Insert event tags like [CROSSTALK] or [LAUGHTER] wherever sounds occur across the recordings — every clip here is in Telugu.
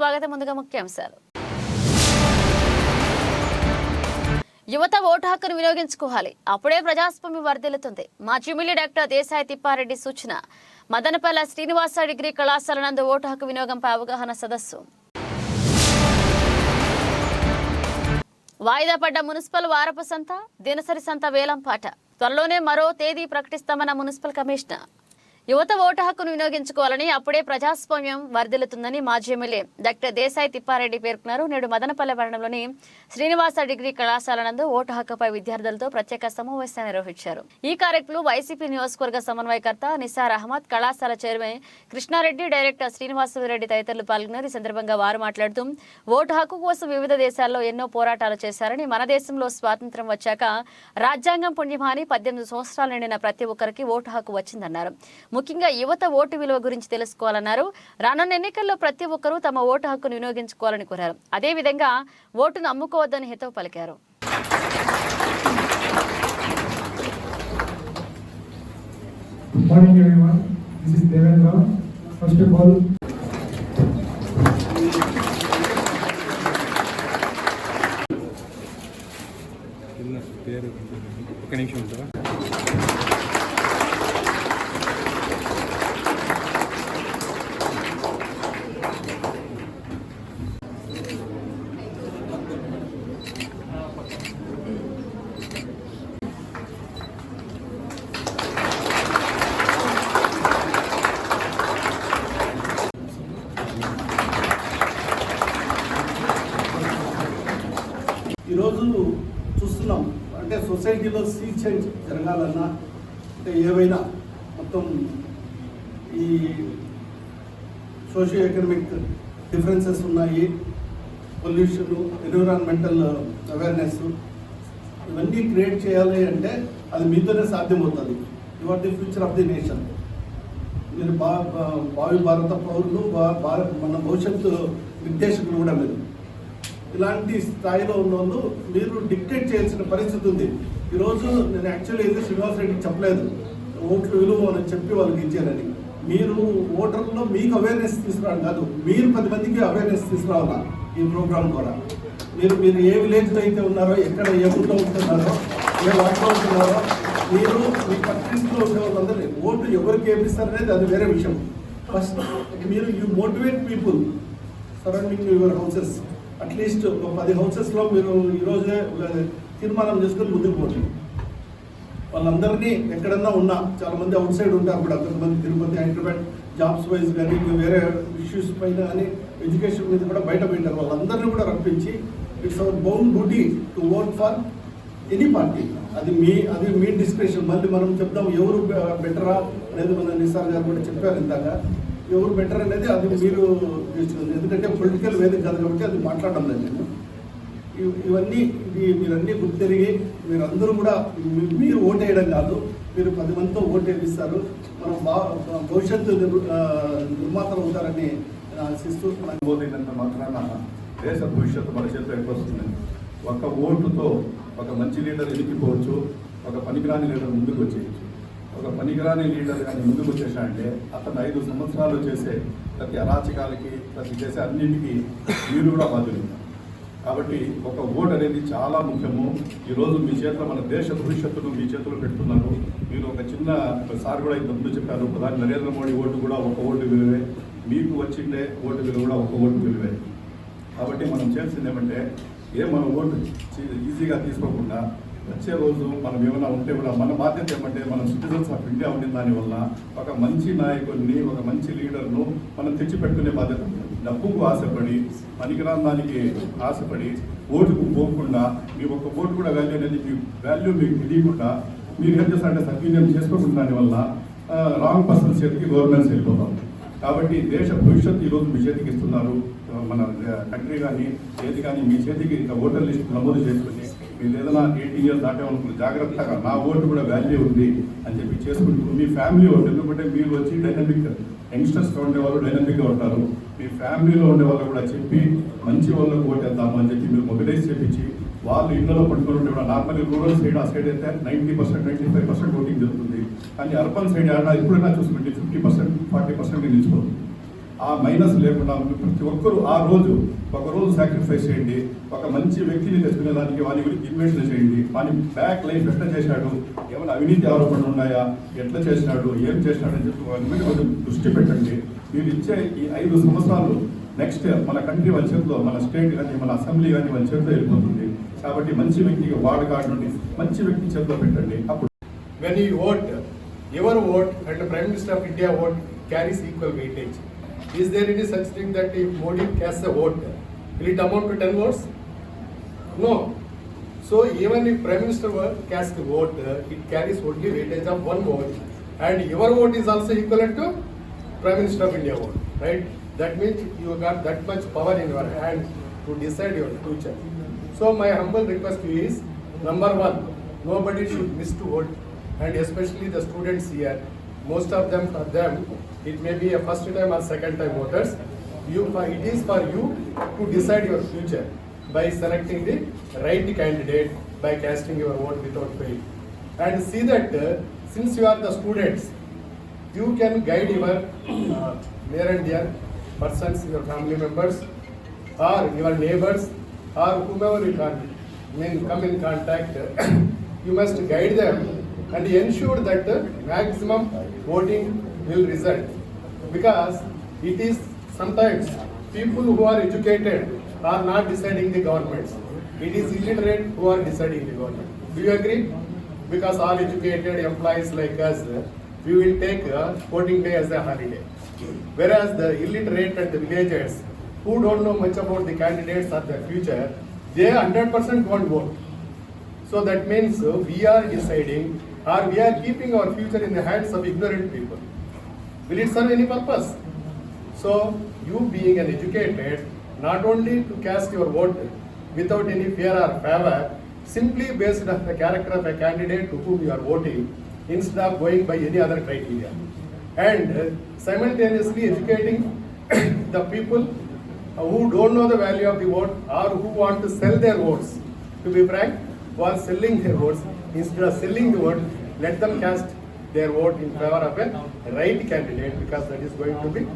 స్వాగతం ముందుగా ముఖ్యాంశాలు. యువత ఓటు హక్కును వినియోగించుకోవాలి. అప్పుడే ప్రజాస్వామ్యం వర్ధిల్లుతుంది. మాజీ ఎమ్మెల్యే డాక్టర్ దేశాయి తిప్పారెడ్డి సూచన. మదనపల్లె శ్రీనివాస డిగ్రీ కళాశాల నందు ఓటు హక్కు వినియోగంపై అవగాహన సదస్సు. వాయిదా పడ్డ మున్సిపల్ వారపు సంత దినసరి సంత వేలంపాట త్వరలోనే మరో తేదీ ప్రకటిస్తామన్న మున్సిపల్ కమిషనర్. యువత ఓటు హక్కును వినియోగించుకోవాలని అప్పుడే ప్రజాస్వామ్యం వర్ధిల్లుతుందని మాజీ ఎమ్మెల్యే డాక్టర్ దేశాయి తిప్పారెడ్డి పేర్కొన్నారు. నేడు మదనపల్లె పట్టణంలోని శ్రీనివాస డిగ్రీ కళాశాల నందు ఓటు హక్కుపై విద్యార్థులతో ప్రత్యేక సమావేశాన్ని నిర్వహించారు. ఈ కార్యక్రమంలో వైసీపీ నియోజకవర్గ సమన్వయకర్త నిసార్ అహ్మద్ కళాశాల చైర్మన్ కృష్ణారెడ్డి డైరెక్టర్ శ్రీనివాసరెడ్డి తదితరులు పాల్గొన్నారు. ఈ సందర్భంగా వారు మాట్లాడుతూ ఓటు హక్కు కోసం వివిధ దేశాల్లో ఎన్నో పోరాటాలు చేశారని మన దేశంలో స్వాతంత్ర్యం వచ్చాక రాజ్యాంగం పుణ్యమాని పద్దెనిమిది సంవత్సరాలు నిండిన ప్రతి ఒక్కరికి ఓటు హక్కు వచ్చిందన్నారు. ముఖ్యంగా యువత ఓటు విలువ గురించి తెలుసుకోవాలన్నారు రానున్న ఎన్నికల్లో ప్రతి ఒక్కరూ తమ ఓటు హక్కును వినియోగించుకోవాలని కోరారు అదేవిధంగా ఓటును అమ్ముకోవద్దని హితవు పలికారు Good morning, everyone. This is Devendra. First of all, చిన్న పేరు ఒక నిమిషం ఉంటావా ఈరోజు చూస్తున్నాం అంటే సొసైటీలో సీ చేంజ్ జరగాలన్నా అంటే ఏవైనా మొత్తం ఈ సోషియో ఎకనామిక్ డిఫరెన్సెస్ ఉన్నాయి. పొల్యూషన్ ఎన్విరాన్మెంటల్ అవేర్నెస్ ఇవన్నీ క్రియేట్ చేయాలి అంటే అది మీతోనే సాధ్యమవుతుంది. You are the future of the nation మీరు బా భావి భారత పౌరులు భా- భారత్ మన భవిష్యత్తు నిర్దేశకులు కూడా మీరు. ఇలాంటి స్థాయిలో ఉన్న వాళ్ళు మీరు డిక్టేట్ చేయాల్సిన పరిస్థితి ఉంది. ఈరోజు నేను యాక్చువల్లీ అయితే శ్రీనివాస్ రెడ్డికి చెప్పలేదు. ఓట్లు విలువ అని చెప్పి వాళ్ళకి ఇచ్చారని. మీరు ఓటర్లో మీకు అవేర్నెస్ తీసుకురావడం కాదు మీరు పది మందికి అవేర్నెస్ తీసుకురావాలా ఈ ప్రోగ్రామ్ ద్వారా? మీరు మీరు ఏ విలేజ్లో అయితే ఉన్నారో ఎక్కడ ఏ ఊళ్ళో ఉంటున్నారో ఏ వాటిలో ఉంటున్నారో మీరు మీ పక్కింట్లో ఉండే వాళ్ళందరినీ ఓటు ఎవరికి వేపిస్తారనేది అది వేరే విషయం. ఫస్ట్ మీరు you motivate people surrounding your houses at least ఒక పది హౌసెస్లో మీరు ఈరోజే తీర్మానం చేసుకొని ముందుకు పోండి. వాళ్ళందరినీ ఎక్కడన్నా ఉన్నా చాలా మంది అవుట్ సైడ్ ఉంటారు కూడా కొంతమంది తిరుపతి హైదరాబాద్ జాబ్స్ వైజ్ కానీ వేరే ఇష్యూస్ పైన కానీ ఎడ్యుకేషన్ మీద కూడా బయట పెట్టారు వాళ్ళందరినీ కూడా రప్పించి it's our bound duty to vote for any party అది మీ అది మీ డిస్క్రిప్షన్ మళ్ళీ మనం చెప్దాం ఎవరు బెటరా? అనేది మన నిసార్ గారు కూడా చెప్పారు ఇందాక. ఎవరు బెటర్ అనేది అది మీరు తీసుకోండి ఎందుకంటే పొలిటికల్ వేదిక కాదు కాబట్టి అది మాట్లాడడం లేదు నేను. ఇవన్నీ మీరన్నీ మీరన్నీ గుర్తెరిగి మీరందరూ కూడా మీరు ఓటు వేయడం కాదు మీరు పది మందితో ఓటు వేపిస్తారు మనం బా భవిష్యత్తు నిర్మాతలు అవుతారని ఆశిస్తూ మనకు మాత్రాన దేశ భవిష్యత్తు మన చేతిలో ఎక్కువ ఒక ఓటుతో ఒక మంచి లీడర్ ఎదిగిపోవచ్చు ఒక పనికిరాని లీడర్ ముందుకు వచ్చేయచ్చు. ఒక పనికిరాని లీడర్ కానీ ముందుకు వచ్చేసాడంటే అతను ఐదు సంవత్సరాలు చేసే ప్రతి అరాచకాలకి ప్రతి చేసే అన్నింటికి మీరు కూడా బాధ్యులు. కాబట్టి ఒక ఓటు అనేది చాలా ముఖ్యము. ఈరోజు మీ చేతిలో మన దేశ భవిష్యత్తును మీ చేతిలో పెడుతున్నారు. మీరు ఒక చిన్న సార్ కూడా ఇంతకుముందు చెప్పారు ప్రధాని నరేంద్ర మోడీ ఓటు కూడా ఒక ఓటు విలువే. మీకు వచ్చిండే ఓటు విలువ కూడా ఒక ఓటు విలువే. కాబట్టి మనం చేయాల్సింది ఏమంటే ఏ మన ఓటు ఈజీగా తీసుకోకుండా వచ్చే రోజు మనం ఏమైనా ఉంటే కూడా మన బాధ్యత ఏమంటే మనం సిటిజన్స్ ఆఫ్ ఇండియా ఉండిన దానివల్ల ఒక మంచి నాయకుడిని ఒక మంచి లీడర్ను మనం తెచ్చిపెట్టుకునే బాధ్యత డబ్బుకు ఆశపడి పనికిరాని దానికి ఆశపడి ఓటుకు పోకుండా మీ ఒక్క ఓటు కూడా వాల్యూ అనేది మీ వాల్యూ మీకు తెలియకుండా మీరు ఏం చేస్తారంటే సద్వినియోగం చేసుకోకుండా దానివల్ల రాంగ్ పర్సన్స్ చేతికి గవర్నమెంట్స్ వెళ్ళిపోతాం. కాబట్టి దేశ భవిష్యత్తు ఈరోజు మీ చేతికి ఇస్తున్నారు. మన కంట్రీ కానీ ఏది కానీ మీ చేతికి ఇంకా ఓటర్ లిస్ట్ నమోదు చేసుకుని మీరు ఏదైనా ఎయిటీన్ ఇయర్స్ దాటేమనుకుని జాగ్రత్తగా నా ఓటు కూడా వాల్యూ ఉంది అని చెప్పి చేసుకుంటూ మీ ఫ్యామిలీ ఓటు ఎందుకంటే మీరు వచ్చి డైనమిక్ యంగ్స్టర్స్గా ఉండేవాళ్ళు డైనమిక్గా ఉంటారు. మీ ఫ్యామిలీలో ఉండే వాళ్ళు కూడా చెప్పి మంచి వాళ్ళకు ఓటేద్దాము అని చెప్పి మీరు మొబిలైజ్ చేపించి వాళ్ళు ఇళ్ళలో పట్టుకొని ఉంటే కూడా నార్మల్లీ రూరల్ సైడ్ ఆ సైడ్ అయితే ninety percent ninety five percent voting జరుగుతుంది. కానీ అర్బన్ సైడ్ ఏమన్నా ఎప్పుడైనా చూసుకుంటే ఫిఫ్టీ పర్సెంట్ ఫార్టీ పర్సెంట్ నిలిచిపోతుంది. ఆ మైనస్ లేకుండా ప్రతి ఒక్కరూ ఆ రోజు ఒక రోజు సాక్రిఫైస్ చేయండి. ఒక మంచి వ్యక్తిని తెచ్చుకునే దానికి వాని గురించి ఇన్వెస్ట్ చేయండి. వాని బ్యాక్ లైఫ్ ఎట్లా చేశాడు? ఏమైనా అవినీతి ఆరోపణలు ఉన్నాయా? ఎట్లా చేసినాడు? ఏం చేసినాడు అని చెప్పి వాని మీద కొంచెం దృష్టి పెట్టండి. మీరు ఇచ్చే ఈ ఐదు సంవత్సరాలు నెక్స్ట్ మన కంట్రీ వాళ్ళ చేతిలో మన స్టేట్ కానీ మన అసెంబ్లీ కానీ వాళ్ళ చేతిలో వెళ్ళిపోతుంది. కాబట్టి మంచి వ్యక్తికి వార్డు కార్డు నుండి మంచి వ్యక్తి చేతిలో పెట్టండి. అప్పుడు when you vote your vote and prime minister of India vote carries equal weightage. Is there any such thing that if Modi casts a vote, will it amount to ten votes? No. So even if Prime Minister casts a vote, it carries only weightage of one vote. And your vote is also equivalent to Prime Minister of India vote, right? That means you got that much power in your hand to decide your future. So my humble request to you is, number one, nobody should miss to vote, and especially the students here. Most of them, for them, it may be a first time or second time voters. You, it is for you to decide your future by selecting the right candidate by casting your vote without fail. And see that uh, since you are the students, you can guide your uh, near and dear persons, your family members, or your neighbors, or whomever you can mean, come in contact. [COUGHS] you must guide them and ensure that the maximum voting will result. Because it is sometimes people who are educated are not deciding the governments. It is illiterate who are deciding the government. Do you agree? Because all educated employees like us, we will take voting day as a holiday. Whereas the illiterate and the villagers who don't know much about the candidates or the future, they hundred percent won't vote. So that means we are deciding or we are keeping our future in the hands of ignorant people. Will it serve any purpose? So you being an educated, not only to cast your vote without any fear or favor, simply based on the character of a candidate to whom you are voting, instead of going by any other criteria. And uh, simultaneously educating [COUGHS] the people who don't know the value of the vote or who want to sell their votes. To be frank, who are selling their votes, instead of selling the vote, let them cast their vote in favor of a right candidate because that is going to be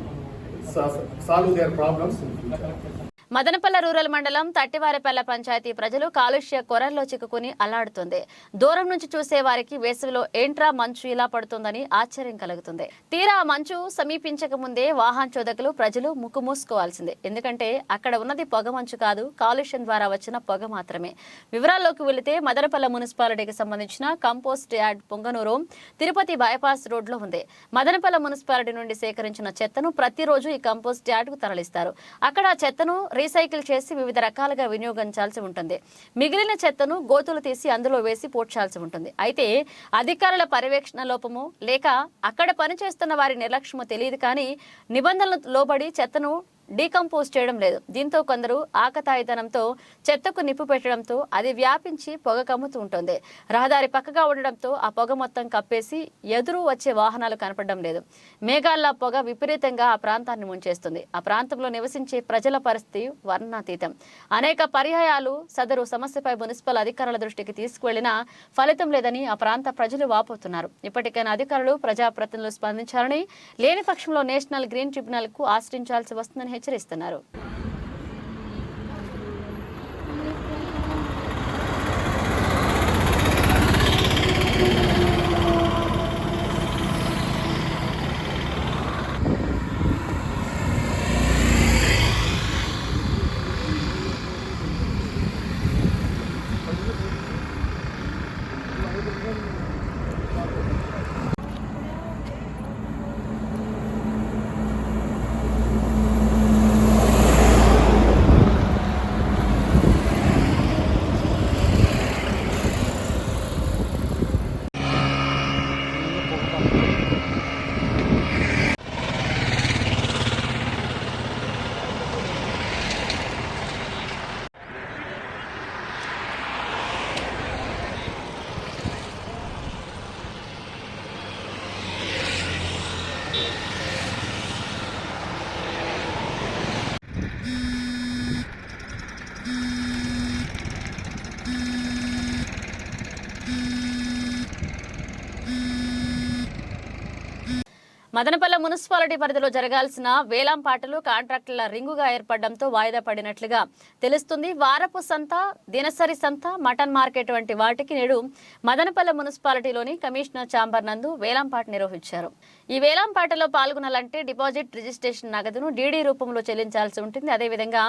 solve their problems in future. Madanapalle rural మండలం తట్టివారిపల్ల పంచాయతీ ప్రజలు కాలుష్య కొరల్లో చిక్కుకుని అల్లాడుతుంది. దూరం నుంచి చూసే వారికి వేసవిలో ఏంట్రా మంచు ఇలా పడుతుందని ఆశ్చర్యం కలుగుతుంది. తీరా మంచు సమీపించక ముందే వాహన చోదకులు ప్రజలు ముక్కు మూసుకోవాల్సిందే. ఎందుకంటే అక్కడ ఉన్నది పొగ మంచు కాదు కాలుష్యం ద్వారా వచ్చిన పొగ మాత్రమే. వివరాల్లోకి వెళితే మదనపల్ల మున్సిపాలిటీకి సంబంధించిన compost yard Punganur Tirupati bypass రోడ్లో ఉంది. మదనపల్ల మున్సిపాలిటీ నుండి సేకరించిన చెత్తను ప్రతిరోజు ఈ కంపోస్ట్ యార్డ్కు తరలిస్తారు. అక్కడ ఆ చెత్తను రీసైకిల్ చేసి వివిధ రకాలుగా వినియోగించాల్సి ఉంటుంది. మిగిలిన చెత్తను గోతులు తీసి అందులో వేసి పోడ్చాల్సి ఉంటుంది. అయితే అధికారుల పర్యవేక్షణ లోపము లేక అక్కడ పనిచేస్తున్న వారి నిర్లక్ష్యము తెలియదు కానీ నిబంధనలు లోబడి చెత్తను డీకంపోజ్ చేయడం లేదు. దీంతో కొందరు ఆకతాయితనంతో చెత్తకు నిప్పు పెట్టడంతో అది వ్యాపించి పొగ కమ్ముతూ ఉంటుంది. రహదారి పక్కగా ఉండడంతో ఆ పొగ మొత్తం కప్పేసి ఎదురు వచ్చే వాహనాలు కనపడడం లేదు. మేఘాల్లా పొగ విపరీతంగా ఆ ప్రాంతాన్ని ముంచేస్తుంది. ఆ ప్రాంతంలో నివసించే ప్రజల పరిస్థితి వర్ణాతీతం. అనేక పర్యాయాలు సదరు సమస్యపై మున్సిపల్ అధికారుల దృష్టికి తీసుకువెళ్ళినా ఫలితం లేదని ఆ ప్రాంత ప్రజలు వాపోతున్నారు. ఇప్పటికైనా అధికారులు ప్రజాప్రతినిధులు స్పందించాలని లేని పక్షంలో నేషనల్ గ్రీన్ ట్రిబ్యునల్కు ఆశ్రయించాల్సి వస్తుందని హెచ్చరిస్తున్నారు. మదనపల్లె మున్సిపాలిటీ పరిధిలో జరగాల్సిన వేలం పాటలు కాంట్రాక్టుల రింగుగా ఏర్పడడంతో వాయిదా పడినట్లుగా తెలుస్తుంది. వారపు సంత దినసరి సంత మటన్ మార్కెట్ వంటి వాటికి నేడు మదనపల్లె మున్సిపాలిటీలోని కమిషనర్ ఛాంబర్ నందు వేలంపాట నిర్వహించారు. ఈ వేలంపాటలో పాల్గొనాలంటే డిపాజిట్ రిజిస్ట్రేషన్ నగదును డీడీ రూపంలో చెల్లించాల్సి ఉంటుంది. అదేవిధంగా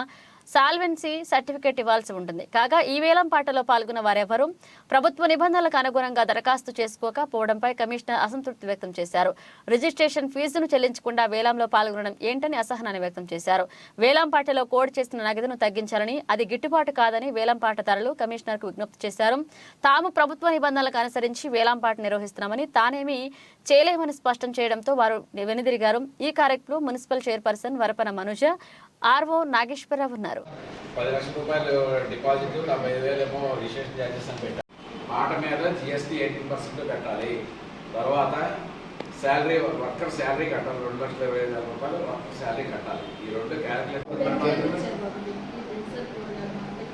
సాల్వెన్సీ సర్టిఫికేట్ ఇవ్వాల్సి ఉంటుంది. కాగా ఈ వేలం పాటలో పాల్గొన్న వారెవరూ ప్రభుత్వ నిబంధనలకు అనుగుణంగా దరఖాస్తు చేసుకోకపోవడంపై కమిషనర్ అసంతృప్తి వ్యక్తం చేశారు. రిజిస్ట్రేషన్ ఫీజును చెల్లించకుండా వేలంలో పాల్గొనడం ఏంటని అసహనాన్ని వ్యక్తం చేశారు. వేలం పాటలో కోడ్ చేసిన నగదును తగ్గించాలని అది గిట్టుబాటు కాదని వేలం పాటదారులు కమిషనర్కు విజ్ఞప్తి చేశారు. తాము ప్రభుత్వ నిబంధనలకు అనుసరించి వేలం పాట నిర్వహిస్తున్నామని తానేమీ చేయలేమని స్పష్టం చేయడంతో వారు వెనుదిరిగారు. ఈ కార్యక్రమంలో municipal chairperson Varapana Manuja RO Nageswara Rao ఉన్నారు. పది లక్షల రూపాయలు డిపాజిట్ డెబ్బై ఐదు వేలు ఏమో రిజిస్ట్రేషన్ ఛార్జెస్ అని పెట్టారు. మాట మీద జిఎస్టీ ఎయిటీన్ పర్సెంట్ పెట్టాలి తర్వాత శాలరీ వర్కర్ శాలరీ కట్టాలి. రెండు లక్షల ఇరవై ఐదు వేల రూపాయలు వర్కర్ శాలరీ కట్టాలి. ఈ రెండు క్యాలిక్యులేట్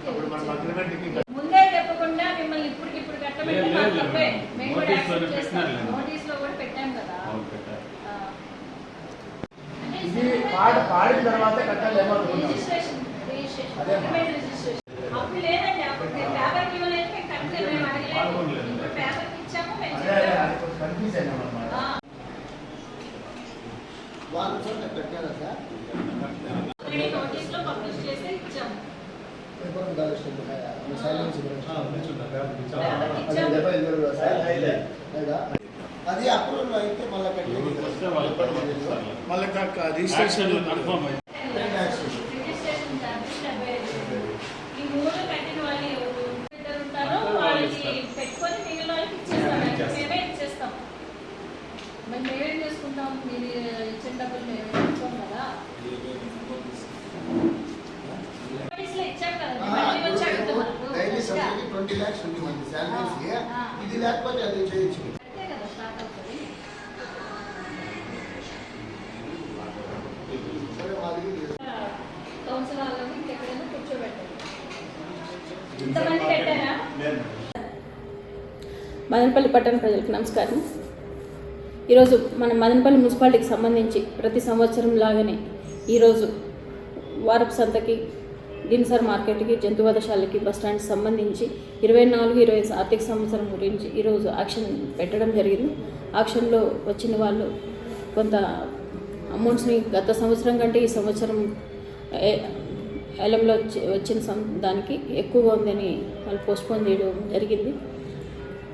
అప్పుడు మనం అగ్రిమెంట్కి ముందే చెప్పకుండా మిమ్మల్ని ఇప్పుడు ఇప్పుడు కట్టమంటే లేదు, మాకు లేదు, తప్పే. లేదు. మేము కూడా నోటీస్లోనే యాక్సెప్ట్ చేస్తాం. పెట్టినారులే. నోటీస్లో కూడా పెట్టాం కదా అవును పెట్టారు ఆ. అంటే ఇది పాట పాడిన తర్వాతే. రిజిస్ట్రేషన్ రిజిస్ట్రేషన్ అదే అమ్మా. డాక్యుమెంట్ రిజిస్ట్రేషన్ అప్పుడు లేదండి అప్పుడు మేము పేపర్కి ఇవ్వలేదు మేము కట్టలేదు మేము అడగలేదు పాల్గొనలేదు. ఇప్పుడు పేపర్కి ఇచ్చాము మేము అదే అదే చెప్పాము. అది కొంచెం కన్ఫ్యూజ్ అయినాం అన్నమాట ఆ. ఆల్రెడీ నోటీస్లో పబ్లిష్ చేసి ఇచ్చాము పేపర్కి ఇచ్చాము అది అప్రూవల్ అయితే మళ్ళీ వస్తే వాళ్ళు పట్టుకొస్తారు. మళ్ళీ యాక్షన్ కన్ఫర్మ్ అయింది రిజిస్ట్రేషన్ ఛార్జెస్ డెబ్బై ఐదు వేలు. ఈ మూడు కట్టిన వాళ్ళు ఎవరు ఇద్దరు ఉంటారో వాళ్ళకి పెట్టుకొని మిగిలిన వాళ్ళకి ఇచ్చేస్తాం మేమే చేసుకుంటాం మీరు ఇచ్చిన డబ్బులు మేమే ఇచ్చాం కదా ట్వంటీ ల్యాక్స్ ఉంది మంది శాలరీస్ ఇది లేకపోతే అది చేయొచ్చు అంతే కదా స్టార్ట్ అవుతుంది సరే మాది కౌన్సిల్ వాళ్ళని ఇంకెక్కడైనా కూర్చోబెట్టాలి ఇంతమంది పెట్టారా మదనపల్లి పట్టణ ప్రజలకు నమస్కారం. ఈరోజు మన మదనపల్లి మున్సిపాలిటీకి సంబంధించి ప్రతి సంవత్సరం లాగానే ఈరోజు వారపు సంతకి దినసర్ మార్కెట్కి జంతువధశాలకి బస్టాండ్ సంబంధించి ఇరవై నాలుగు ఇరవై ఆర్థిక సంవత్సరం గురించి ఈరోజు ఆక్షన్ పెట్టడం జరిగింది. ఆక్షన్లో వచ్చిన వాళ్ళు కొంత అమౌంట్స్ని గత సంవత్సరం కంటే ఈ సంవత్సరం ఏ- ఏలంలో వచ్చి- వచ్చిన సం- దానికి ఎక్కువగా ఉందని వాళ్ళు పోస్ట్పోన్ చేయడం జరిగింది.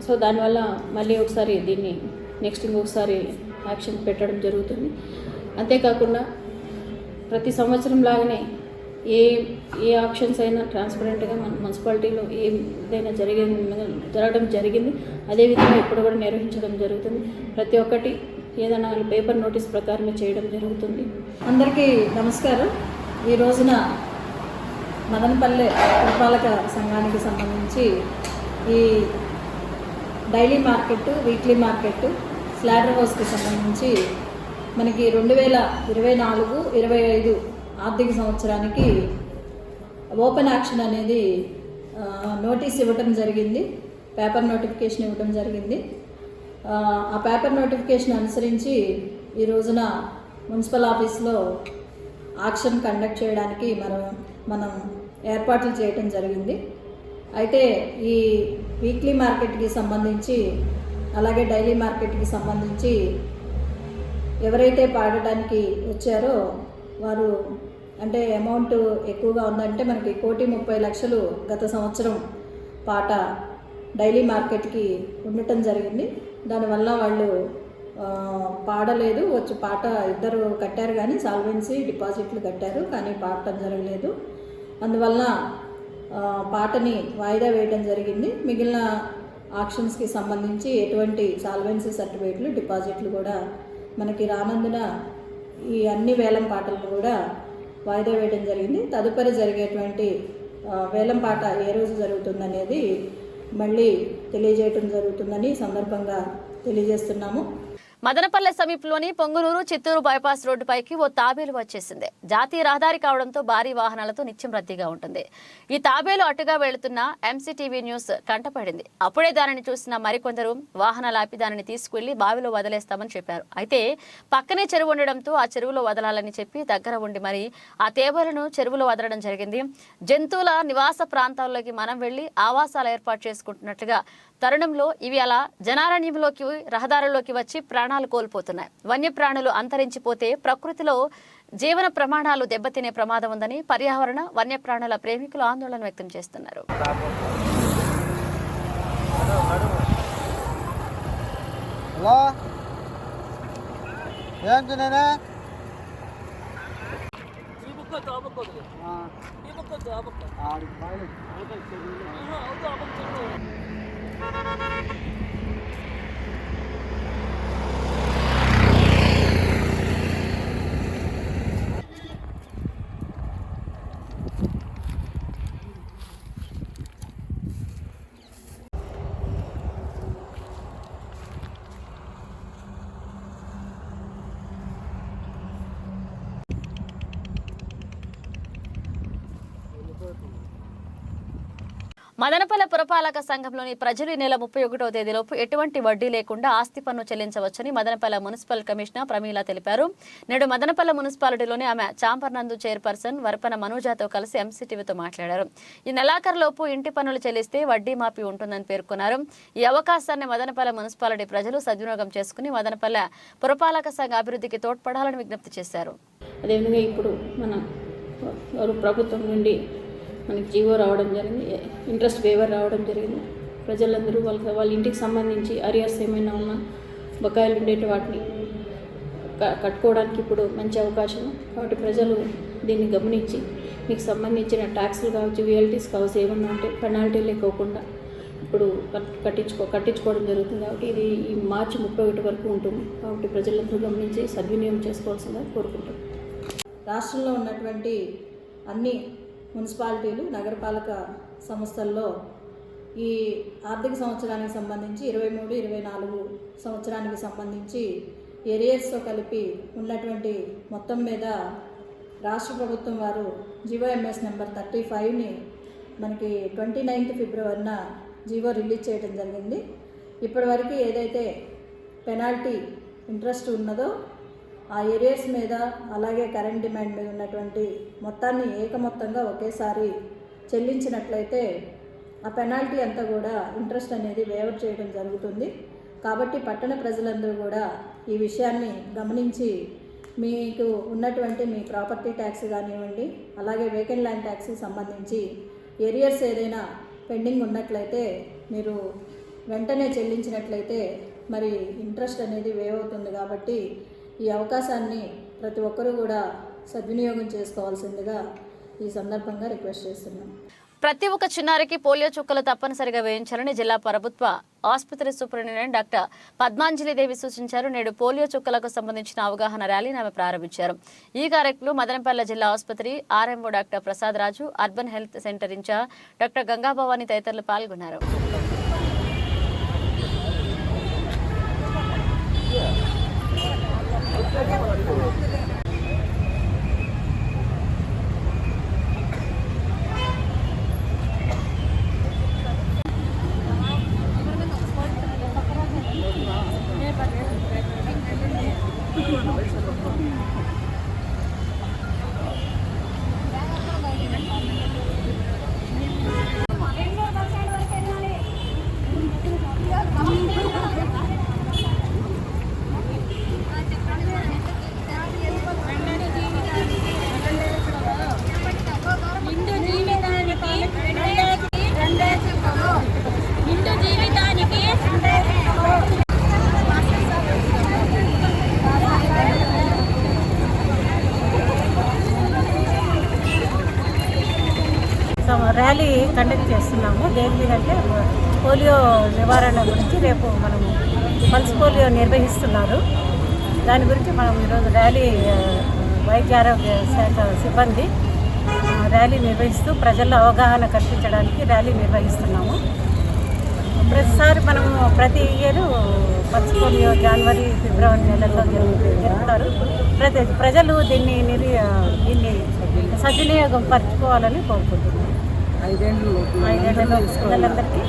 సో దానివల్ల మళ్ళీ ఒకసారి దీన్ని నెక్స్ట్ ఇంకొకసారి యాక్షన్ పెట్టడం జరుగుతుంది. అంతేకాకుండా ప్రతి సంవత్సరం లాగానే ఏ ఏ ఆప్షన్స్ అయినా ట్రాన్స్పరెంట్గా మన మున్సిపాలిటీలో ఏదైనా జరిగింది జరగడం జరిగింది. అదేవిధంగా ఇప్పుడు కూడా నిర్వహించడం జరుగుతుంది. ప్రతి ఒక్కటి ఏదైనా పేపర్ నోటీస్ ప్రకారమే చేయడం జరుగుతుంది. అందరికీ నమస్కారం. ఈ రోజున మదనపల్లె పురపాలక సంఘానికి సంబంధించి ఈ daily market weekly market slaughter హౌస్కి సంబంధించి మనకి రెండు వేల ఇరవై నాలుగు ఇరవై ఐదు ఆర్థిక సంవత్సరానికి ఓపెన్ యాక్షన్ అనేది నోటీస్ ఇవ్వటం జరిగింది. పేపర్ నోటిఫికేషన్ ఇవ్వటం జరిగింది. ఆ, ఆ పేపర్ నోటిఫికేషన్ అనుసరించి ఈ రోజున మున్సిపల్ ఆఫీస్లో ఆక్షన్ కండక్ట్ చేయడానికి మనం మనం ఏర్పాట్లు చేయటం జరిగింది. అయితే ఈ వీక్లీ మార్కెట్కి సంబంధించి అలాగే డైలీ మార్కెట్కి సంబంధించి ఎవరైతే పాడటానికి వచ్చారో వారు అంటే అమౌంట్ ఎక్కువగా ఉందంటే మనకి కోటి ముప్పై లక్షలు గత సంవత్సరం పాట డైలీ మార్కెట్కి ఉండటం జరిగింది. దానివల్ల వాళ్ళు పాడలేదు. వచ్చి పాట ఇద్దరు కట్టారు కానీ సాల్వెన్సీ డిపాజిట్లు కట్టారు కానీ పాడటం జరగలేదు. అందువల్ల పాటని వాయిదా వేయడం జరిగింది. మిగిలిన ఆక్షన్స్కి సంబంధించి ఎటువంటి సాల్వెన్సీ సర్టిఫికేట్లు డిపాజిట్లు కూడా మనకి రానందున ఈ అన్ని వేలం పాటలను కూడా వాయిదా వేయడం జరిగింది. తదుపరి జరిగేటువంటి వేలం పాట ఏ రోజు జరుగుతుందనేది మళ్ళీ తెలియజేయటం జరుగుతుందని సందర్భంగా తెలియజేస్తున్నాము. మదనపల్లె సమీపంలోని పొంగునూరు చిత్తూరు బైపాస్ రోడ్డుపైకి ఓ తాబేలు వచ్చేసింది. జాతీయ రహదారి కావడంతో భారీ వాహనాలతో నిత్యం రద్దీగా ఉంటుంది. ఈ తాబేలు అటుగా వెళుతున్న ఎంసీటీవీ న్యూస్ కంటపడింది. అప్పుడే దానిని చూసిన మరికొందరు వాహనాలు ఆపి దానిని తీసుకువెళ్ళి బావిలో వదిలేస్తామని చెప్పారు. అయితే పక్కనే చెరువు ఉండడంతో ఆ చెరువులో వదలాలని చెప్పి దగ్గర ఉండి మరి ఆ తేబలను చెరువులో వదలడం జరిగింది. జంతువుల నివాస ప్రాంతాల్లోకి మనం వెళ్ళి ఆవాసాలు ఏర్పాటు చేసుకుంటున్నట్లుగా తరుణంలో ఇవి అలా జనారణ్యంలోకి రహదారుల్లోకి వచ్చి ప్రాణాలు కోల్పోతున్నాయి. వన్యప్రాణులు అంతరించిపోతే ప్రకృతిలో జీవన ప్రమాణాలు దెబ్బతినే ప్రమాదం ఉందని పర్యావరణ వన్యప్రాణుల ప్రేమికులు ఆందోళన వ్యక్తం చేస్తున్నారు. ఆడికి మదనపల్లె పురపాలక సంఘంలోని ప్రజలు నెల ముప్పై ఒకటో తేదీలోపు ఎటువంటి వడ్డీ లేకుండా ఆస్తి పన్ను చెల్లించవచ్చని మదనపల్లె మున్సిపల్ కమిషనర్ ప్రమీల తెలిపారు. నేడు మదనపల్లె మున్సిపాలిటీలోని ఆమె చాంపర్ నందు చైర్పర్సన్ వరపన మనోజాతో కలిసి ఎంసీటీవీతో మాట్లాడారు. ఈ నెలాఖరులోపు ఇంటి పన్నులు చెల్లిస్తే వడ్డీ మాఫీ ఉంటుందని పేర్కొన్నారు. ఈ అవకాశాన్ని మదనపల్లె మున్సిపాలిటీ ప్రజలు సద్వినియోగం చేసుకుని మదనపల్లె పురపాలక సంఘ అభివృద్ధికి తోడ్పడాలని విజ్ఞప్తి చేశారు. అదేవిధంగా ఇప్పుడు మన ప్రభుత్వం నుండి మనకి జీవో రావడం జరిగింది. ఇంట్రెస్ట్ వేవర్ రావడం జరిగింది. ప్రజలందరూ వాళ్ళ వాళ్ళ ఇంటికి సంబంధించి అరియర్స్ ఏమైనా ఉన్నా బకాయిలు ఉండేటి వాటిని క- కట్టుకోవడానికి ఇప్పుడు మంచి అవకాశం. కాబట్టి ప్రజలు దీన్ని గమనించి మీకు సంబంధించిన ట్యాక్స్లు కావచ్చు విఎల్టీస్ కావచ్చు ఏమన్నా ఉంటే పెనాల్టీ లేకోకుండా ఇప్పుడు కట్- కట్టించుకో కట్టించుకోవడం జరుగుతుంది. కాబట్టి ఇది ఈ మార్చి ముప్పై ఒకటి వరకు ఉంటుంది. కాబట్టి ప్రజలందరూ గమనించి సద్వినియోగం చేసుకోవాల్సిందిగా కోరుకుంటున్నాను రాష్ట్రంలో ఉన్నటువంటి అన్ని మున్సిపాలిటీలు నగరపాలక సంస్థల్లో ఈ ఆర్థిక సంవత్సరానికి సంబంధించి ఇరవై మూడు ఇరవై నాలుగు సంవత్సరానికి సంబంధించి ఏరియర్స్తో కలిపి ఉన్నటువంటి మొత్తం మీద రాష్ట్ర ప్రభుత్వం వారు జిఓఎంఎస్ నెంబర్ థర్టీ ఫైవ్ని మనకి ట్వంటీ నైన్త్ ఫిబ్రవరిన జీవో రిలీజ్ చేయడం జరిగింది. ఇప్పటివరకు ఏదైతే పెనాల్టీ ఇంట్రెస్ట్ ఉన్నదో ఆ ఏరియాస్ మీద అలాగే కరెంట్ డిమాండ్ మీద ఉన్నటువంటి మొత్తాన్ని ఏకమొత్తంగా ఒకేసారి చెల్లించినట్లయితే ఆ పెనాల్టీ అంతా కూడా ఇంట్రెస్ట్ అనేది వేవర్ చేయడం జరుగుతుంది. కాబట్టి పట్టణ ప్రజలందరూ కూడా ఈ విషయాన్ని గమనించి మీకు ఉన్నటువంటి మీ ప్రాపర్టీ ట్యాక్స్ కానివ్వండి అలాగే వేకెంట్ ల్యాండ్ ట్యాక్స్కి సంబంధించి ఏరియర్స్ ఏదైనా పెండింగ్ ఉన్నట్లయితే మీరు వెంటనే చెల్లించినట్లయితే మరి ఇంట్రెస్ట్ అనేది వేవ్ అవుతుంది కాబట్టి ఈ అవకాశాన్ని ప్రతి ఒక్కరూ కూడా సద్వినియోగం చేసుకోవాల్సిందిగా ఈ సందర్భంగా రిక్వెస్ట్ చేస్తున్నాం. ప్రతి ఒక్క చిన్నారికి పోలియో చుక్కలు తప్పనిసరిగా వేయించాలని జిల్లా ప్రభుత్వ ఆసుపత్రి సూపరింటెండెంట్ డాక్టర్ పద్మాంజలి దేవి సూచించారు. నేడు పోలియో చుక్కలకు సంబంధించిన అవగాహన ర్యాలీని ఆమె ప్రారంభించారు. ఈ కార్యక్రమంలో మదనపల్లె జిల్లా ఆసుపత్రి RMO doctor Prasad Raju urban health centre in charge doctor Gangabhavani తదితరులు పాల్గొన్నారు. ర్యాలీ కండక్ట్ చేస్తున్నాము. దేని మీద అంటే పోలియో నివారణ గురించి రేపు మనం పల్స్ పోలియో నిర్వహిస్తున్నారు. దాని గురించి మనం ఈరోజు ర్యాలీ వైద్య ఆరోగ్య శాఖ సిబ్బంది ర్యాలీ నిర్వహిస్తూ ప్రజల్లో అవగాహన కల్పించడానికి ర్యాలీ నిర్వహిస్తున్నాము. ప్రతిసారి మనము ప్రతి ఇయర్ పల్స్ పోలియో జనవరి ఫిబ్రవరి నెలల్లో జరుగుతారు ప్రతి ప్రజలు దీన్ని దీన్ని సద్వినియోగం పరచుకోవాలని కోరుకుంటున్నాను పిల్లలందరికీ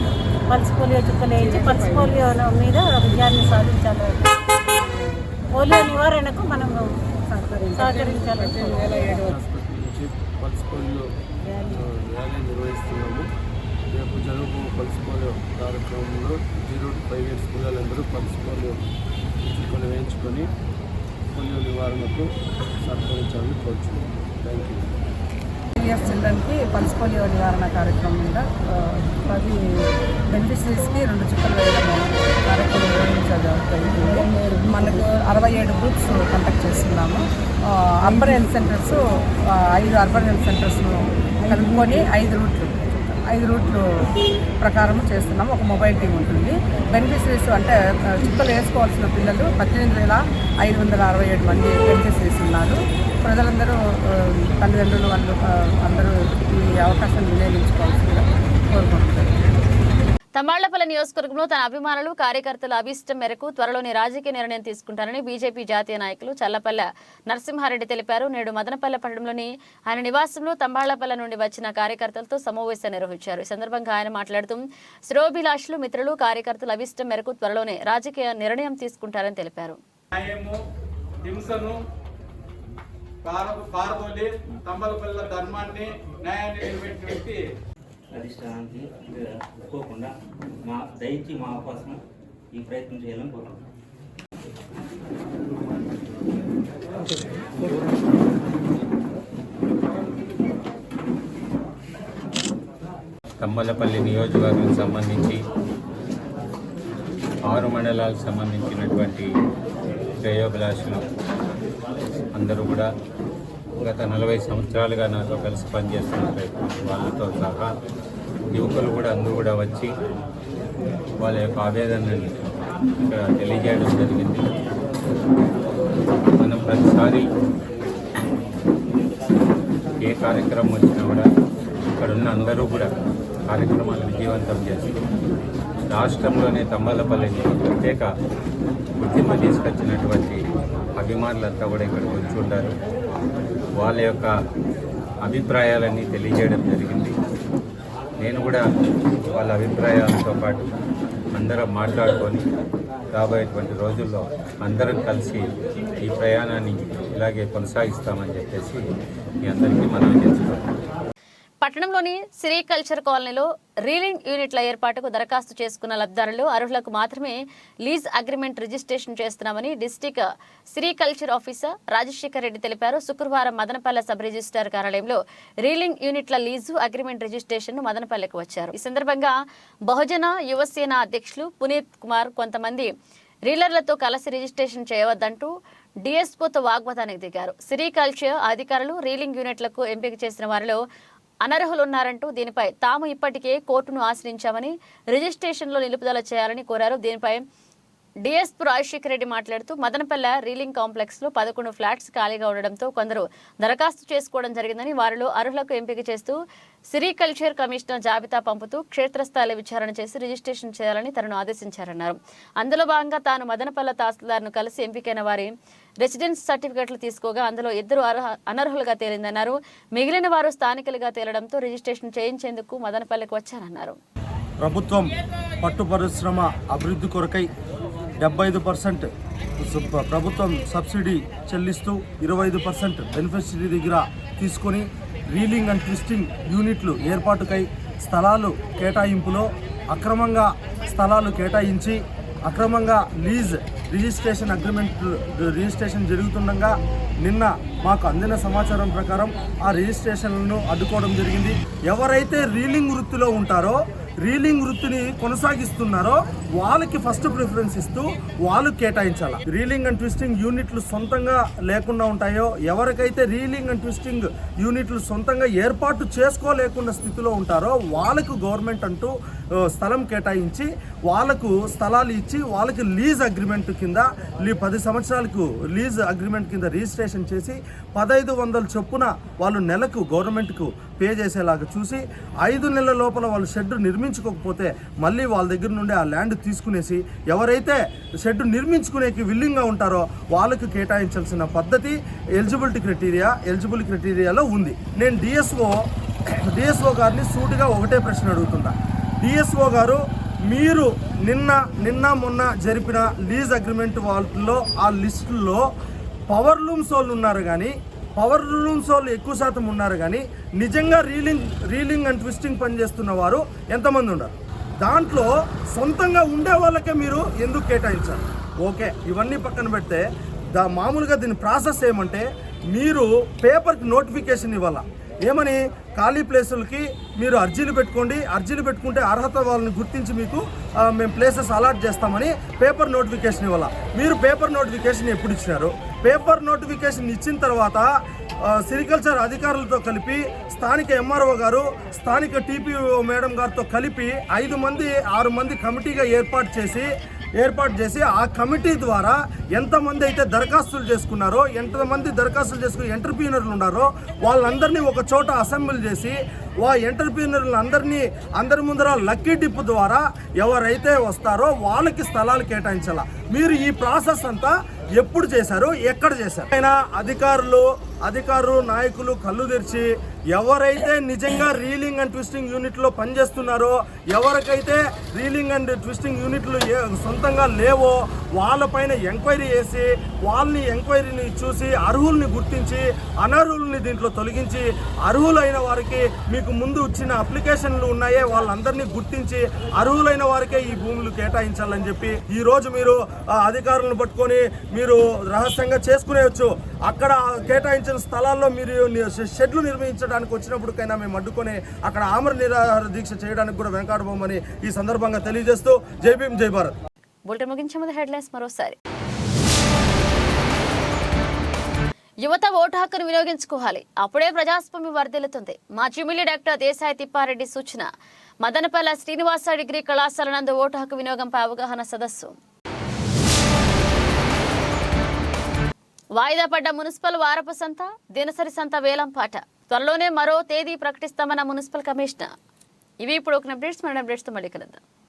పల్స్ పోలియో చుక్కలు వేయించి పల్స్ పోలియో మీద విజయాన్ని సాధించాలి. పోలియో నివారణకు మనం సహకరించాలి. పల్స్ పోలియో ర్యాలీ నిర్వహిస్తున్నాము. రేపు జరుగు పల్స్ పోలియో కార్యక్రమంలో జీరో టు ఫైవ్ ఇయర్స్ పిల్లలందరూ పల్స్ పోలియో చుక్కలు వేయించుకొని పోలియో నివారణకు సహకరించాలని కోరుచున్నాం థ్యాంక్ యూ ఇయర్స్ చిల్డ్రన్కి పల్స్ పోలియో నివారణ కార్యక్రమం మీద పది బెనిఫిషరీస్కి రెండు చుక్కలు వేయడం కార్యక్రమం నిర్వహించగలుగుతుంది మనకు అరవై ఏడు గ్రూప్స్ కండక్ట్ చేస్తున్నాము. అర్బన్ హెల్త్ సెంటర్స్ ఐదు అర్బన్ హెల్త్ సెంటర్స్ను కలుపుకొని ఐదు రూట్లు ఐదు రూట్లు ప్రకారం చేస్తున్నాము. ఒక మొబైల్ టీం ఉంటుంది. బెనిఫిషరీస్ అంటే చుక్కలు వేసుకోవాల్సిన పిల్లలు పద్దెనిమిది వేల ఐదు వందల అరవై ఏడు మంది బెనిఫిషరీస్ ఉన్నారు. ప్రజలందరూ తల్లిదండ్రులు వాళ్ళు అందరూ ఈ అవకాశాన్ని వినియోగించుకోవాల్సిందిగా కోరుకుంటున్నారు తమ్మాళ్ళపల్లి నియోజకవర్గంలో తన అభిమానులు కార్యకర్తల అభిష్టం మేరకు త్వరలోనే రాజకీయ నిర్ణయం తీసుకుంటారని బీజేపీ జాతీయ నాయకులు చల్లపల్లె నరసింహారెడ్డి తెలిపారు. నేడు మదనపల్లె పట్టణంలోని ఆయన నివాసంలో తంబాళ్ళపల్లె నుండి వచ్చిన కార్యకర్తలతో సమావేశం నిర్వహించారు. ఈ సందర్భంగా ఆయన మాట్లాడుతూ శ్రోభిలాషులు మిత్రులు కార్యకర్తల అభిష్టం మేరకు త్వరలోనే రాజకీయ నిర్ణయం తీసుకుంటారని తెలిపారు. పార పారదోలి తంబలపల్లి ధర్మాన్ని న్యాయాన్ని నిలబెట్టిన వ్యక్తి అధిష్టానానికి ఒప్పుకోకుండా మా దయచి మా కోసం ఈ ప్రయత్నం చేయాలని కోరుకుంటున్నాం. తమ్మలపల్లి నియోజకవర్గం సంబంధించి ఆరు మండలాలకు సంబంధించినటువంటి శ్రేయోభిలాషులు అందరూ కూడా గత నలభై సంవత్సరాలుగా నాతో కలిసి పనిచేస్తున్నటువంటి వాళ్ళతో సహా యువకులు కూడా అందరూ కూడా వచ్చి వాళ్ళ యొక్క ఆవేదనని ఇక్కడ తెలియజేయడం జరిగింది. మనం ప్రతిసారి ఏ కార్యక్రమం వచ్చినా కూడా ఇక్కడ ఉన్న అందరూ కూడా కార్యక్రమాలు విజయవంతం చేసి రాష్ట్రంలోనే తమ్మలపల్లిని ప్రత్యేక గుర్తింపు తీసుకొచ్చినటువంటి అభిమానులంతా కూడా ఇక్కడ కూర్చుంటారు. వాళ్ళ యొక్క అభిప్రాయాలన్నీ తెలియజేయడం జరిగింది. నేను కూడా వాళ్ళ అభిప్రాయాలతో పాటు అందరం మాట్లాడుకొని రాబోయేటువంటి రోజుల్లో అందరం కలిసి ఈ ప్రయాణాన్ని ఇలాగే కొనసాగిస్తామని చెప్పేసి మీ అందరికీ మనం చేస్తాం పట్టణంలోని సిరికల్చర్ కాలనీలో రీలింగ్ యూనిట్ల ఏర్పాటుకు దరఖాస్తు చేసుకున్న లబ్ధిదారులు అర్హులకు మాత్రమే లీజ్ అగ్రిమెంట్ రిజిస్ట్రేషన్ చేస్తున్నామని district sericulture officer Rajasekhar Reddy తెలిపారు. శుక్రవారం మదనపల్లె సబ్ రిజిస్ట్రార్ కార్యాలయంలో రీలింగ్ యూనిట్ల లీజు అగ్రిమెంట్ రిజిస్ట్రేషన్ మదనపల్లెకు వచ్చారు. ఈ సందర్భంగా బహుజన యువసేన అధ్యక్షులు పునీత్ కుమార్ కొంతమంది రీలర్లతో కలిసి రిజిస్ట్రేషన్ చేయవద్దంటూ డిఎస్పోతో వాగ్వాదానికి దిగారు. సిరికల్చర్ అధికారులు రీలింగ్ యూనిట్లకు ఎంపిక చేసిన వారిలో అనర్హులున్నారంటూ దీనిపై తాము ఇప్పటికే కోర్టును ఆశ్రయించామని రిజిస్ట్రేషన్లో నిలుపుదల చేయాలని కోరారు. దీనిపై డిఎస్పీ రాజశేఖర రెడ్డి మాట్లాడుతూ మదనపల్లె రీలింగ్ కాంప్లెక్స్లో పదకొండు ఫ్లాట్స్ ఖాళీగా ఉండడంతో కొందరు దరఖాస్తు చేసుకోవడం జరిగిందని వారిలో అర్హులకు ఎంపిక చేస్తూ సిరికల్చర్ కమిషనర్ జాబితా పంపుతూ క్షేత్రస్థాయి విచారణ చేసి రిజిస్ట్రేషన్ చేయాలని తనను ఆదేశించారన్నారు. అందులో భాగంగా తాను మదనపల్లె తహసీల్దార్ను కలిసి ఎంపికైన వారి రెసిడెన్స్ సర్టిఫికెట్లు తీసుకోగా అందులో ఇద్దరు అనర్హులుగా తేలిందన్నారు. మిగిలిన వారు స్థానికులుగా తేలడంతో రిజిస్ట్రేషన్ చేయించేందుకు మదనపల్లెకు వచ్చారన్నారు ప్రభుత్వం పట్టు పరిశ్రమ అభివృద్ధి కొరకై డెబ్బై ఐదు పర్సెంట్ ప్రభుత్వం సబ్సిడీ చెల్లిస్తూ ఇరవై ఐదు పర్సెంట్ బెనిఫిషరీ దగ్గర తీసుకొని రీలింగ్ అండ్ ట్విస్టింగ్ యూనిట్లు ఏర్పాటుకై స్థలాలు కేటాయింపులో అక్రమంగా స్థలాలు కేటాయించి అక్రమంగా లీజ్ రిజిస్ట్రేషన్ అగ్రిమెంట్ రిజిస్ట్రేషన్ జరుగుతుండగా నిన్న మాకు అందిన సమాచారం ప్రకారం ఆ రిజిస్ట్రేషన్లను అడ్డుకోవడం జరిగింది. ఎవరైతే రీలింగ్ వృత్తిలో ఉంటారో రీలింగ్ వృత్తిని కొనసాగిస్తున్నారో వాళ్ళకి ఫస్ట్ ప్రిఫరెన్స్ ఇస్తూ వాళ్ళు కేటాయించాలి. రీలింగ్ అండ్ ట్విస్టింగ్ యూనిట్లు సొంతంగా లేకుండా ఉంటాయో ఎవరికైతే రీలింగ్ అండ్ ట్విస్టింగ్ యూనిట్లు సొంతంగా ఏర్పాటు చేసుకోలేకుండా స్థితిలో ఉంటారో వాళ్ళకు గవర్నమెంట్ అంటూ స్థలం కేటాయించి వాళ్ళకు స్థలాలు ఇచ్చి వాళ్ళకి లీజ్ అగ్రిమెంట్ కింద లీ పది సంవత్సరాలకు లీజ్ అగ్రిమెంట్ కింద రిజిస్ట్రేషన్ చేసి పదహైదు వందల చొప్పున వాళ్ళు నెలకు గవర్నమెంట్కు పే చేసేలాగా చూసి ఐదు నెలల లోపల వాళ్ళు షెడ్ నిర్మించుకోకపోతే మళ్ళీ వాళ్ళ దగ్గర నుండి ఆ ల్యాండ్ తీసుకునేసి ఎవరైతే షెడ్ నిర్మించుకునేకి విల్లింగ్గా ఉంటారో వాళ్ళకు కేటాయించాల్సిన పద్ధతి ఎలిజిబిలిటీ క్రైటీరియా ఎలిజిబుల్ క్రైటీరియాలో ఉంది. నేను డిఎస్ఓ డిఎస్ఓ గారిని సూటిగా ఒకటే ప్రశ్న అడుగుతున్నా. డిఎస్ఓ గారు మీరు నిన్న నిన్న మొన్న జరిపిన లీజ్ అగ్రిమెంట్ వాళ్ళలో ఆ లిస్టుల్లో పవర్ లూమ్స్ వాళ్ళు ఉన్నారు కానీ పవర్ రూమ్స్ వాళ్ళు ఎక్కువ శాతం ఉన్నారు కానీ నిజంగా రీలింగ్ రీలింగ్ అండ్ ట్విస్టింగ్ పని చేస్తున్న వారు ఎంతమంది ఉన్నారు? దాంట్లో సొంతంగా ఉండే వాళ్ళకే మీరు ఎందుకు కేటాయించారు? ఓకే ఇవన్నీ పక్కన పెడితే దా మామూలుగా దీని ప్రాసెస్ ఏమంటే మీరు పేపర్కి నోటిఫికేషన్ ఇవ్వాలా? ఏమని ఖాళీ ప్లేసులకి మీరు అర్జీలు పెట్టుకోండి అర్జీలు పెట్టుకుంటే అర్హత వాళ్ళని గుర్తించి మీకు మేము ప్లేసెస్ అలాట్ చేస్తామని పేపర్ నోటిఫికేషన్ ఇవ్వాల. మీరు పేపర్ నోటిఫికేషన్ ఎప్పుడు ఇచ్చినారు? పేపర్ నోటిఫికేషన్ ఇచ్చిన తర్వాత సిరికల్చర్ అధికారులతో కలిపి స్థానిక ఎంఆర్ఓ గారు స్థానిక టీపీఓ మేడం గారితో కలిపి ఐదు మంది ఆరు మంది కమిటీగా ఏర్పాటు చేసి ఏర్పాటు చేసి ఆ కమిటీ ద్వారా ఎంతమంది అయితే దరఖాస్తులు చేసుకున్నారో ఎంతమంది దరఖాస్తులు చేసుకుని ఎంటర్ప్రీనర్లు ఉన్నారో వాళ్ళందరినీ ఒక చోట అసెంబ్లీ చేసి వా ఎంటర్ప్రీనర్లు అందరినీ అందరి ముందర లక్కీ డిప్ ద్వారా ఎవరైతే వస్తారో వాళ్ళకి స్థలాలు కేటాయించాల. మీరు ఈ ప్రాసెస్ అంతా ఎప్పుడు చేశారు? ఎక్కడ చేశారు? అయినా అధికారులు అధికారులు నాయకులు కళ్ళు తెరిచి ఎవరైతే నిజంగా రీలింగ్ అండ్ ట్విస్టింగ్ యూనిట్లో పనిచేస్తున్నారో ఎవరికైతే రీలింగ్ అండ్ ట్విస్టింగ్ యూనిట్లు ఏ- సొంతంగా లేవో వాళ్ళపైన ఎంక్వైరీ చేసి వాళ్ళని ఎంక్వైరీని చూసి అర్హుల్ని గుర్తించి అనర్హుల్ని దీంట్లో తొలగించి అర్హులైన వారికి మీకు ముందు వచ్చిన అప్లికేషన్లు ఉన్నాయే వాళ్ళందరినీ గుర్తించి అర్హులైన వారికే ఈ భూములు కేటాయించాలని చెప్పి ఈ రోజు మీరు అధికారులను పట్టుకొని మీరు రహస్యంగా చేసుకునేవచ్చు అక్కడ కేటాయించిన స్థలాల్లో మీరు షెడ్లు నిర్మించడానికి వచ్చినప్పటికైనా మేము అడ్డుకొని అక్కడ ఆమర నిరాహార దీక్ష చేయడానికి కూడా వెంకాడబోమని ఈ సందర్భంగా తెలియజేస్తూ జై భీం జై భారత్. బులెటిన్ ముగించే ముందు హెడ్లైన్స్ మరోసారి. యువత ఓటు హక్కును వినియోగించుకోవాలి. అప్పుడే ప్రజాస్వామ్యం వర్ధిల్లుతుంది. మాజీ ఎమ్మెల్యే డాక్టర్ దేశాయి తిప్పారెడ్డి సూచన. మదనపల్లె శ్రీనివాస డిగ్రీ కళాశాల నందు ఓటు హక్కు వినియోగంపై అవగాహన సదస్సు. వాయిదా పడ్డ మున్సిపల్ వారపు సంత దినసరి సంత వేలంపాట త్వరలోనే మరో తేదీ ప్రకటిస్తామన్న మున్సిపల్ కమిషనర్. ఇవి ఇప్పుడు ఒక అప్డేట్స్ మన అప్డేట్స్తో మళ్ళీ కలుద్దాం.